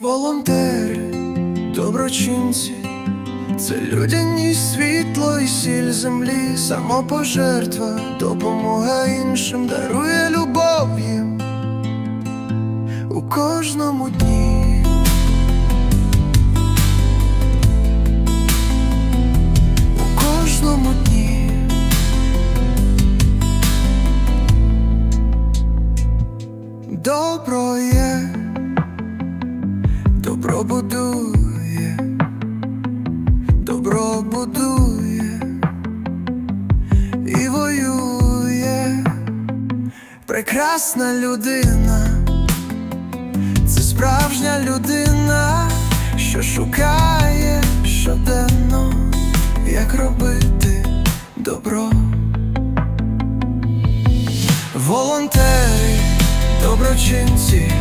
Волонтери, доброчинці, це людяність, світло і сіль землі, самопожертва, допомога іншим дарує любов їм у кожному дні. У кожному дні. Добро Добро будує, добро будує і воює. Прекрасна людина, це справжня людина, що шукає щоденно, як робити добро. Волонтери, доброчинці,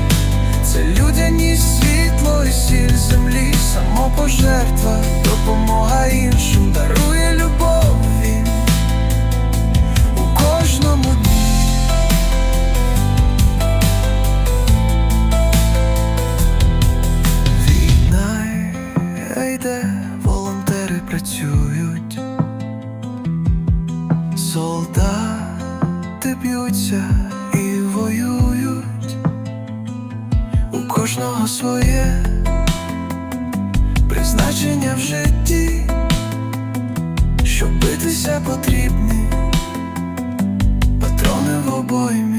це людяність, світло працюють, солдати б'ються і воюють, у кожного своє призначення в житті, щоб битися потрібні, патрони в обоймі.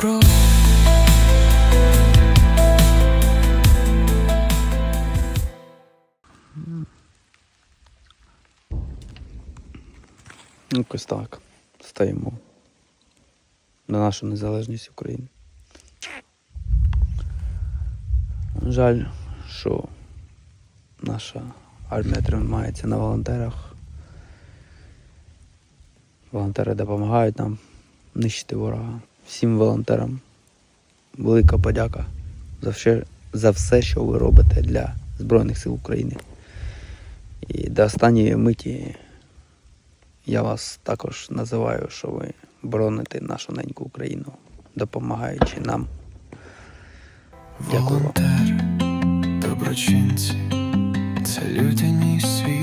Образ. Якось так. Стаємо на нашу незалежність України. Жаль, що наша армія тримається на волонтерах. Волонтери допомагають нам нищити ворога. Всім волонтерам велика подяка за все, за все, що ви робите для Збройних сил України. І до останньої миті я вас також називаю, що ви бороните нашу неньку Україну, допомагаючи нам. Дякую вам. Волонтери, доброчинці, це людяність, світло